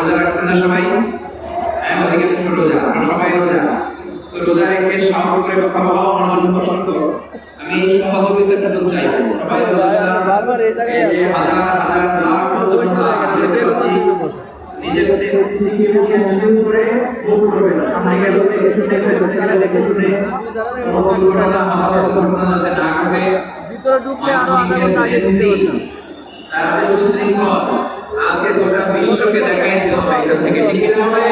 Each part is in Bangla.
রোজা রাখছেন না সবাই? হ্যাঁ ছোট রোজা আমরা সবাই রোজা। তো রোজা রেখে সাহস করে কথা বলা আমার জন্য কষ্ট। আমি এই সহযোগিতাটা তো চাইব সবাই হাজার হাজার লাখ নিজের সিকিউরিটি এনশিওর করে মুভ করবেন। সামনে গেলে দেখে শুনে পেছনে গেলে দেখে শুনে। কোনো দুর্ঘটনা মহাবত ঘটনা যাতে না ঘটে। ভিতরে ঢুকলে আরও আধা ঘণ্টা তারপরে সুশৃঙ্খল। আজকে গোটা বিশ্বকে দেখাই দিতে হবে, এখান থেকে ঠিক হবে?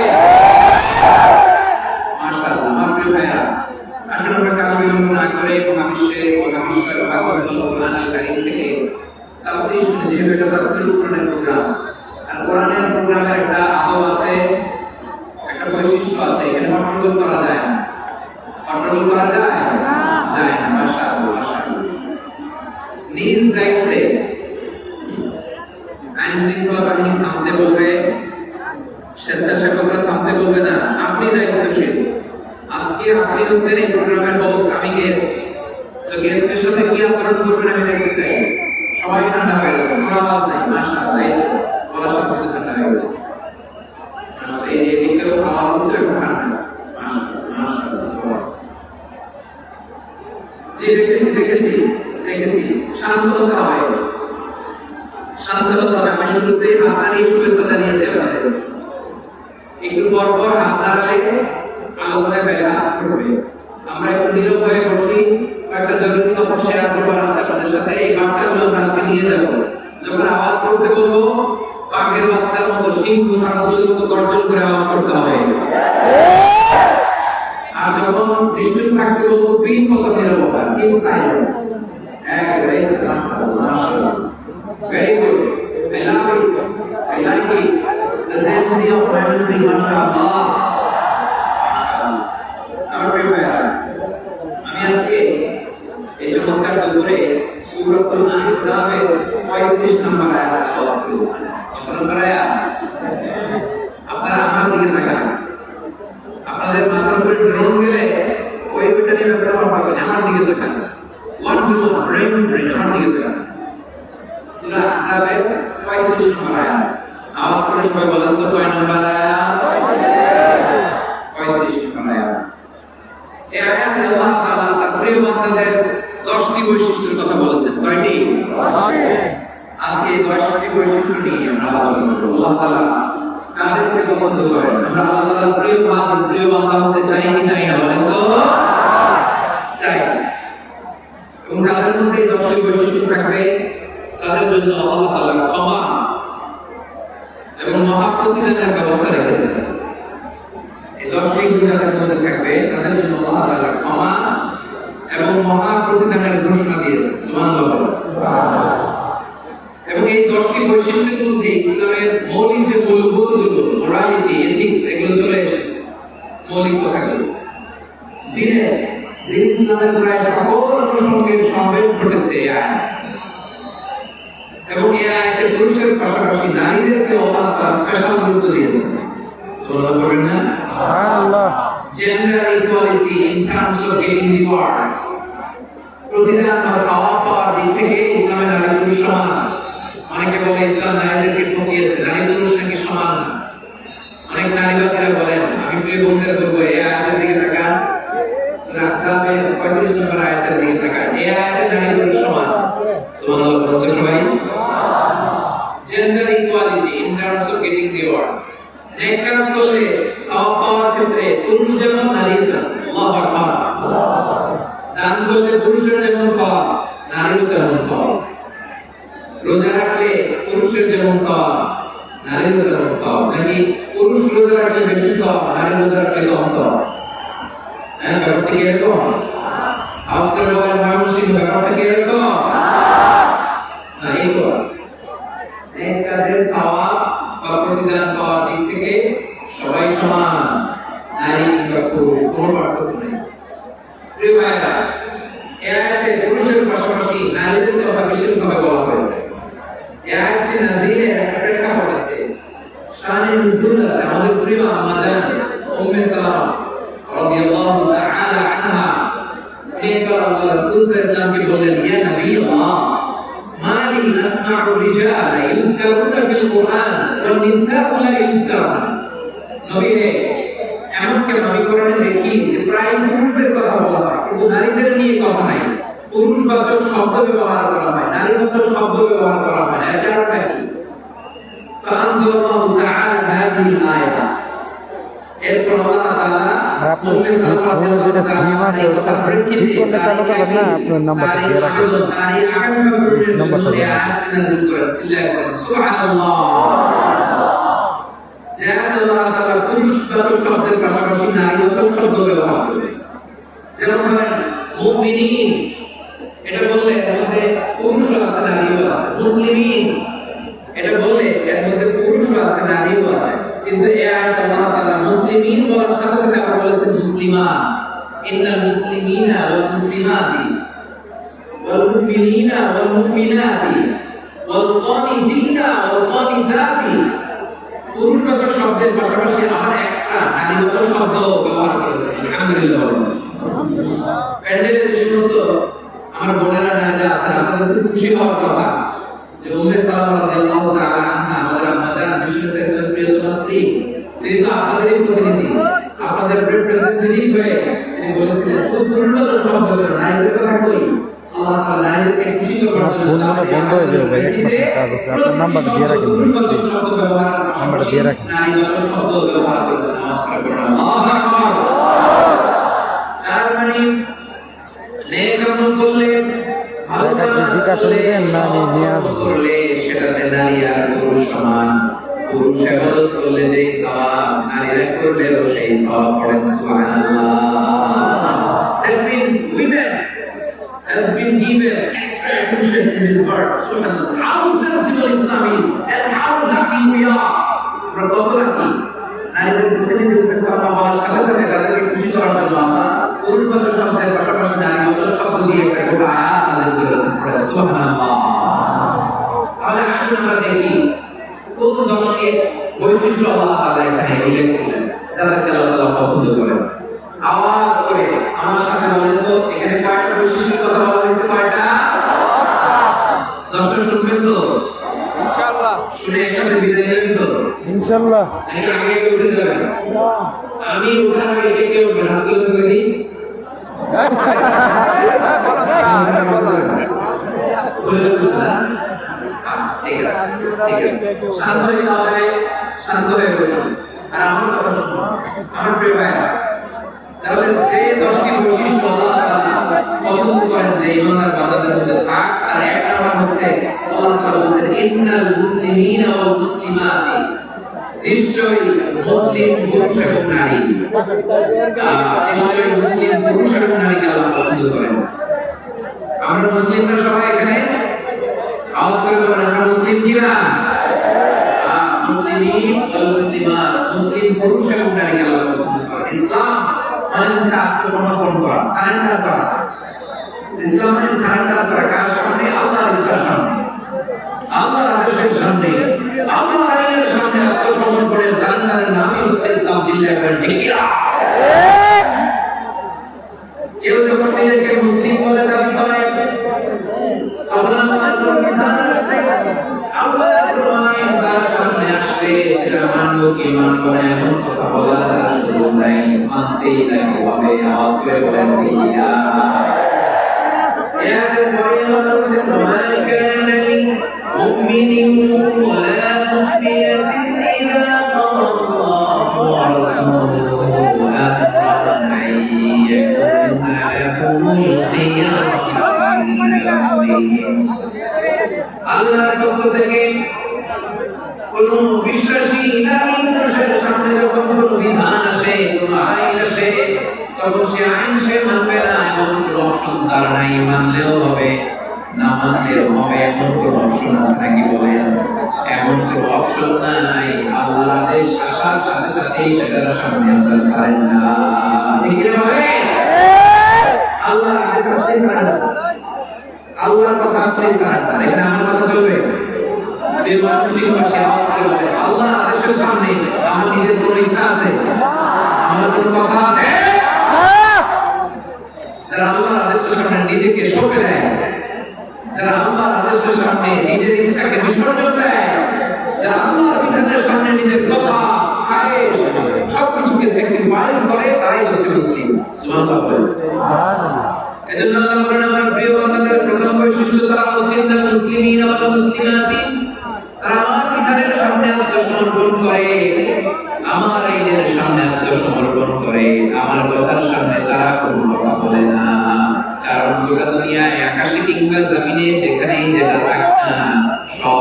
এটা আর কোরআনের প্রোগ্রামের একটা আদব আছে, একটা করা যায় না মাশাআল্লাহ মাশাআল্লাহ নিজ দায়িত্বে আইন শৃঙ্খলা বাহিনী থামতে বলবে স্বেচ্ছাসেবকরা থামতে বলবে না আপনি দায়িত্বশীল আজকে আপনি হচ্ছেন এই প্রোগ্রামের হোস্ট আমি গেস্ট তো গেস্টের সাথে কি আচরণ করবেন আমি দেখতে চাই। সবাই ঠান্ডা হয়ে যাবে, কোনো আওয়াজ নাই বলার সাথে সাথে ঠান্ডা হয়ে গেছে। এই এদিকেও আওয়াজ হচ্ছে এখন ঠান্ডা মাশাআল্লাহ দেখেছি দেখেছি দেখেছি শান্ত হতে হবে। শান্ত হতে হবে আমি শুরুতেই হাত নাড়িয়ে শুভেচ্ছা জানিয়েছি আপনাদের। একটু পর পর হাত নাড়ালে আলোচনায় ঘটবে। আমরা একটু নীরব হয়ে বসি। একটা জরুরি কথা শেয়ার করবার আছে আপনাদের সাথে এই বার্তাগুলো আমরা আজকে নিয়ে যাব যখন আওয়াজ করতে বলব বাঘের বাচ্চার মতো সিংহ সারগুলোর মতো গর্জন করে আওয়াজ করতে হবে আর যখন নিশ্চুপ থাকতে বলব পিন মতো নিরবতা কিউ সাইলেন্ট একেবারে মাশাআল্লাহ মাশাআল্লাহ Very good. I love it. I like it. The sense of privacy, mashallah. আমার প্রিয় ভাইরা, আমি আজকে এই চমৎকার দুপুরে সূরাতুল আহজাবের 35 নম্বর আয়াত তেলাওয়াত করেছি। কত নম্বর আয়াত? আপনারা আমার দিকে তাকান। আপনাদের মাথার উপরে ড্রোন গেলে ওই ওইটা নিয়ে ব্যবসা পাবেন আমার দিকে brain to brain, আমার দিকে তাকান। সূরা আহজাবের 35 নম্বর আয়াত আওয়াজ করে সবাই বলেন তো কয় নম্বর আয়াত 35 নম্বর আয়াত এই আয়াতে আল্লাহ তাআলা তার প্রিয় বান্দাদের 10টি বৈশিষ্ট্যের কথা বলেছেন কয়টি আজকে এই 10টি বৈশিষ্ট্য নিয়ে আমরা প্রিয় বান্দা প্রিয় বান্দা হতে চাই কি চাই না বলেন তো চাই এবং যাদের মধ্যে এই 10টি বৈশিষ্ট্য থাকবে তাদের জন্য আল্লাহ তাআলা ক্ষমা এবং মহাপ্রতিদানের ব্যবস্থা রেখেছেন। এই দশটি গুণ মধ্যে থাকবে, তাদের জন্য আল্লাহ তাআলা ক্ষমা এবং মহাপ্রতিদানের ঘোষণা দিয়েছেন। সুবহানাল্লাহ। এবং এই দশটি বৈশিষ্ট্যের মধ্যে ইসলামের মৌলিক যে মূল্যবোধগুলো মোরালিটি এথিক্স এগুলো চলে এসেছে। মৌলিক কথাগুলো। দিনে দিন ইসলামের প্রায় সকল অনুষঙ্গের সমাবেশ ঘটেছে এই আয়াত। এবং এই আয়াতে পুরুষের পাশাপাশি নারীদেরকে আল্লাহ তাআলা স্পেশাল গুরুত্ব দিয়েছেন সুবহানাল্লাহ বলবেন না? সুবহানাল্লাহ। Gender equality in terms of getting rewards প্রতিদান বা সওয়াব পাওয়ার দিক থেকে ইসলামের নারী পুরুষ সমান। অনেকে বলে ইসলাম নারীদেরকে ঠকিয়েছে নারী পুরুষ নাকি সমান না অনেক নারীবাদীরা বলেন আমি প্রিয় বন্ধুদের বলব এই আয়াতের দিকে তাকান সূরা আহজাবের 35 নম্বর আয়াতের দিকে তাকান এই আয়াতে নারী পুরুষ সমান সুবহানাল্লাহ বলতে সবাই gender equality in terms of getting reward নেক কাজ করলে সওয়াব পাওয়ার ক্ষেত্রে পুরুষ যেমন নারী তেমন আল্লাহু আকবার দান করলে পুরুষের যেমন সওয়াব নারীর তেমন সওয়াব রোজা রাখলে পুরুষের যেমন সওয়াব নারীর তেমন সওয়াব নাকি পুরুষ রোজা রাখলে বেশি সওয়াব নারী রোজা রাখলে কম সওয়াব হ্যাঁ ব্যাপারটা কি এরকম আউস্ট্রেলিয়া বলেন ময়মনসিংহ ব্যাপারটা কি এরকম না এই এক কাজের সওয়াব বা প্রতিদান পাওয়ার সমান। নারী কিংবা পুরুষ, কোনো পার্থক্য নেই। প্রিয় ভাইরা এই আয়াতে পুরুষের পাশাপাশি নারীদের কথা বিশেষভাবে বলা হয়েছে। এই আয়াতটি নাজিলের একটা প্রেক্ষাপট আছে। শানে নুজুল আছে, আমাদের প্রিয় আম্মা উম্মে সালামা, রাদিয়াল্লাহু তাআলা আনহা। একবার আল্লাহ রাসূল সাল্লাল্লাহু আলাইহি ওয়াসাল্লামকে বললেন, ইয়া নবী আল্লাহ। মালি আসমাউ রিজাল ইউযকারুনা ফিল কুরআন ওয়া নিসাউ লা ইউযকারুনা নবী হে এমন কেন আমি কোরআনে দেখি যে প্রায় পুরুষদের কথা বলা হয় কিন্তু নারীদের নিয়ে কথা নাই পুরুষবাচক শব্দ ব্যবহার করা হয় নারীবাচক শব্দ ব্যবহার করা হয় না এর কারণটা কি فأنزل الله تعالى هذه الآية এরপর আল্লাহ তাআলা আর আপনি ফোনে যেটা সিম আছে ওটা ঠিক করলে চালু করবেন না আপনার নাম্বারটা দিয়ে রাখেন নাম্বারটা দিয়ে শব্দের পাশাপাশি নারীবাচক শব্দ ব্যবহার করেছে যেমন ধরেন মুমিনিন এটা বললে এর মধ্যে পুরুষও আছে নারীও আছে মুসলিমিন এটা বললে এর মধ্যে পুরুষও আছে নারীও আছে কিন্তু মুসলিমিন বলার সাথে সাথে আবার বলেছেন মুসলিমা ইন্নাল মুসলিমিনা ওয়াল মুসলিমাতি ওয়াল মুমিনিনা ওয়াল মুমিনাতি ওয়াল কানিতিনা ওয়াল কানিতাতি পুরুষবাচক শব্দের পাশাপাশি আবার এক্সট্রা নারীবাচক শব্দ ব্যবহার করেছেন আলহামদুলিল্লাহ। প্যান্ডেলে যে সমস্ত আমার বোনেরা নারীরা আছেন আপনাদের খুশি হওয়ার কথা যে উম্মে সালামা রাদিয়াল্লাহু তাআলা আনহা আমাদের আম্মা জান বিশ্ব শ্রেষ্ঠ প্রিয়তমা স্ত্রী তিনি তো আপনাদেরই প্রতিনিধি আপনাদের রিপ্রেজেন্টেটিভ হয়ে তিনি বলেছিলেন নারীদের কথা কই বন্ধ হয়ে যাবে ভাই, এক মাসের কাজ আছে। আপনার নাম্বারটা দিয়ে রাখেন নাম্বারটা দিয়ে রাখেন। মানে না নিয়ে আসব? কর্ম করলে সেটাতে নারী আর পুরুষ সমান পুরুষ ইবাদত করলে যেই সওয়াব নারীরা করলেও সেই সওয়াব পড়েন সুবহানাল্লাহ that means women has been given extra attention in this verse subhanallah how যাবেন আমি উঠার আগে কে কে তুলে তুলে দিই বলে দিতেছে না? আচ্ছা, ঠিক আছে, ঠিক আছে। শান্ত হয়ে তাহলে শান্ত হয়ে বসুন। আর আমার পছন্দ করেন যে ইমানদার বান্দাদের মধ্যে থাক হচ্ছে আল্লাহ নিশ্চয়ই মুসলিম পুরুষ এবং নারী নিশ্চয়ই মুসলিম পুরুষ এবং নারীকে আল্লাহ পছন্দ করেন। আমরা মুসলিমরা সবাই এখানে? আওয়াজ করে বলেন, আমরা মুসলিম কিনা মুসলিম পুরুষ এবং নারীকে আল্লাহ পছন্দ করেন। ইসলাম মানে হচ্ছে আত্মসমর্পণ করা, সারেন্ডার করা। ইসলাম মানে সারেন্ডার করা, কার সামনে? আল্লাহর ইচ্ছার সামনে। আল্লাহর আদেশের সামনে আল্লাহর আইনের সামনে আত্মসমর্পণের সারেন্ডারের নামই হচ্ছে করেন কেউ যখন নিজেকে মুসলিম বলে দাবি করে সামনে আসলে সেটা মানব কি মানব না এমন কথা বলা তারা সুযোগ নাই মানতেই নাকি হবে আওয়াজ বলেন ঠিক আন ইয়াকুনা লাহুমুল খিয়ারাতুম মিন আমরিহিম।" আল্লাহর পক্ষ থেকে কোন বিশ্বাসী পুরুষের সামনে যখন কোন বিধান আসে, কোন আইন আসে, তখন সে আইন সে মানবে না এমন কোন অপশন তার নাই, মানলেও হবে, না মানলেও হবে, এমন কোন অপশন আছে নাকি বলেন এমন কোন অপশন নাই, আল্লাহর আদেশ সাথে সাথে সেটার সামনে আমরা সারেন্ডার ঠিক কি না আল্লাহর আদেশ আসলে সারেন্ডার আল্লাহর কথা আসলে সারেন্ডার এখানে আমার কথা চলবে এবার মুসলিমবাসী আওয়াজ করে বলে, আল্লাহর আদেশের সামনে আমার নিজের কোনো ইচ্ছা আছে আমার কোনো কথা আছে যারা আল্লাহর আদেশের সামনে নিজেকে সঁপে দেয় যারা আল্লাহর আদেশের সামনে নিজের ইচ্ছাকে বিসর্জন দেয় যারা আল্লাহর বিধানের সামনে নিজের ফতোয়া খায়েশ সবকিছুকে স্যাক্রিফাইস করে তারাই হচ্ছে মুসলিম। সুবহানাল্লাহ। এজন্য আল্লাহ বলেন আমার প্রিয় বান্দাদের প্রথম বৈশিষ্ট্য তারা হচ্ছেন তারা মুসলিমিন ওয়াল মুসলিমাতি তারা আমার বিধানের সামনে আত্মসমর্পণ করে আমার আইনের সামনে আত্মসমর্পণ করে আমার কথার সামনে তারা কোনো কথা বলে না। কারণ গোটা দুনিয়ায় আকাশে কিংবা জমিনে যেখানেই যেটা থাক না সব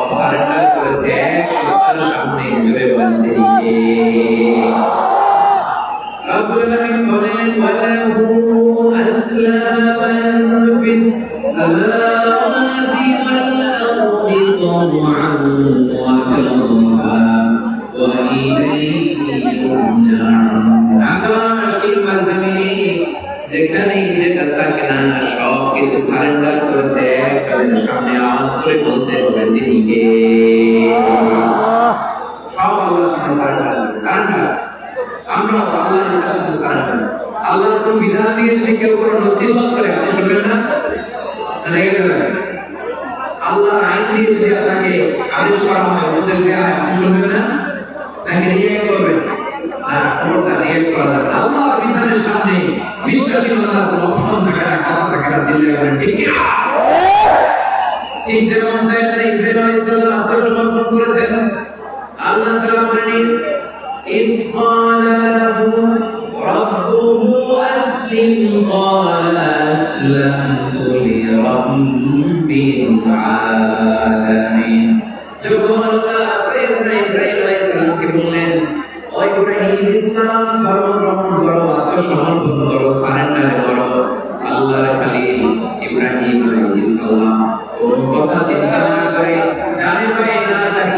طوعا وكرها وإليه يرجعون আকাশের মাঝামিনে যেখানেই যেটা থাকে না সব কিছু সারেন্ডার করেছে তাদের সামনে আওয়াজ করে বলতে হবে তিনি কে সব আল্লাহর সামনে সারেন্ডার সারেন্ডার আমরা আল্লাহর ইচ্ছার সাথে সারেন্ডার আল্লাহর কোন বিধান দিয়ে যদি কেউ কোনো নসিহত করে আপনি শুনবেন না না রেগে যাবেন ঠিক না তিনজন মুসাইলার আল্লাহ বলেন ইন ক্বালা লাহু রাব্বুহু আসলিম করো আত্মসমর্পণ করো সারেন্ডার করো আল্লাহর খালিদ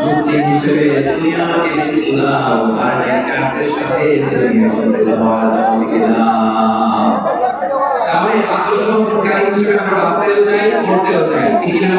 মুসলিম হিসেবে তুমি আমাকে মৃত্যু দাও আর নেককারদের সাথে তুমি আমাকে দাও তাহলে আত্মসমর্পণকারী হিসেবে আমরা বাঁচতেও চাই মরতেও চাই ঠিক না